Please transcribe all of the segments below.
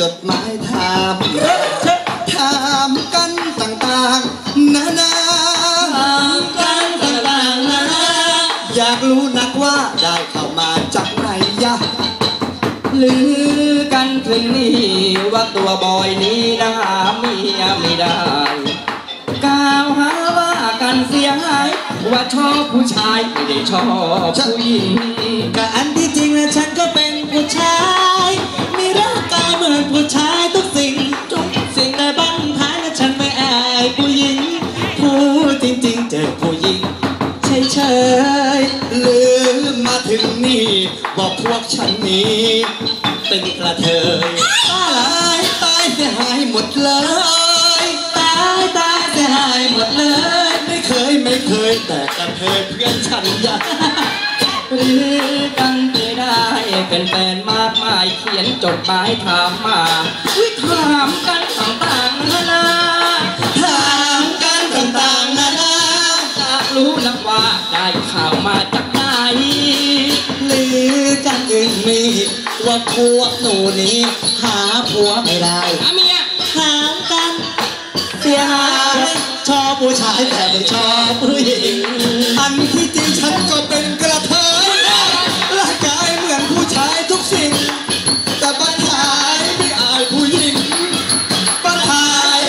จดหมายถาม ถามกันต่างๆนานาถามกันต่างๆนานาอยากรู้นักว่าได้เข้ามาจากไหนยะลือกันถึงนี่ว่าตัวบอยนี้นะหาเมียไม่ได้กล่าวหาว่ากันเสียหายว่าชอบผู้ชายไม่ได้ชอบผู้หญิง ริงๆเจอผู้หญิงเฉยลืมมาถึงนี่บอกพวกฉันนี้เป็นกระเทยตายตายเสียหายหมดเลยตายตายเสียหายหมดเลย ไม่เคยไม่เคยแต่กระเทยเพื่อนฉันอยาหรือกันไปได้เป็นแฟนมากมายเขียนจดหมายถามมาถามกันต่าง ข่าวมาจากไหนหรือกันอึงมีว่าพวกหนูนี้ หาผัวไม่ได้หาเมียถามกันเสียหายชอบผู้ชายแต่ไม่ชอบผู้หญิงอันที่จริงฉันก็เป็นกระเทยร่างกายเหมือนผู้ชายทุกสิ่ง แต่ปัญหาไม่อายผู้หญิงปัญหา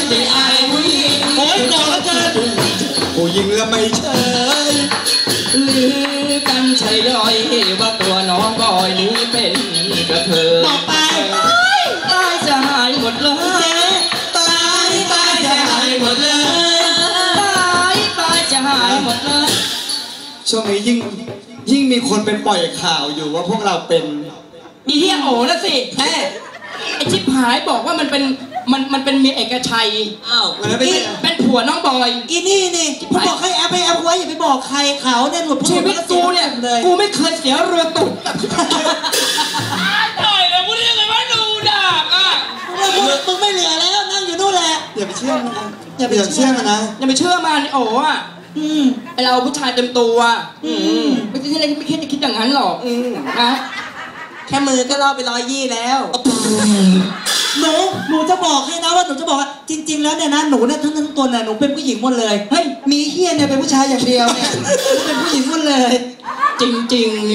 ไม่อายผู้หญิงโอ๊ยโกรธแล้วเกินผู้หญิงแล้วไม่เว่าตัวน้องบอยนี้เป็นกระเทยบอกไปตายจะหายหมดเลยตายตายจะหายหมดเลยตายตายจะหายหมดเลยช่วงนี้ยิ่งยิ่งมีคนไปปล่อยข่าวอยู่ว่าพวกเราเป็นอีเหี้ยโอ๋นะสิแม่ไอชิบหายบอกว่ามันเป็น มันมันเป็นเมียเอกชัย อ้าวมันไม่อีใช่เป็นผัวน้องบอย อีนี่นี่ผมบอกให้แอปให้แอปไว้อย่าไปบอกใครเขาเนี่ยหลุดชีวิตกูเนี่ยเลยกูไม่เคยเสียเรือตุกต่อยเลยพูดได้เลยว่าดูดักอะมึงมึงไม่เหลือแล้วนั่งอยู่นู่นแหละ อย่าไปเชื่อมันนะอย่าไปอย่าเชื่เชื่ออมันนะ อย่าไปเชื่อมันโอ๋อะอืมไอเราผู้ชายเต็มตัวอืมไม่ใช่อะไรไม่คิดจะคิดอย่างนั้นหรอกนะแค่มือก็ล่อไปร้อยยี่แล้ว หนูหนู จะบอกให้นะว่าหนูจะบอกว่าจริง ๆ แล้วเนี่ยนะหนูเนี่ยทั้งทั้งตัวเนี่ยหนูเป็นผู้หญิงหมดเลยเฮ้ยมีเฮียเนี่ยเป็นผู้ชายอย่างเดียวเนี่ยหนูเป็นผู้หญิงหมดเลย จริง ๆ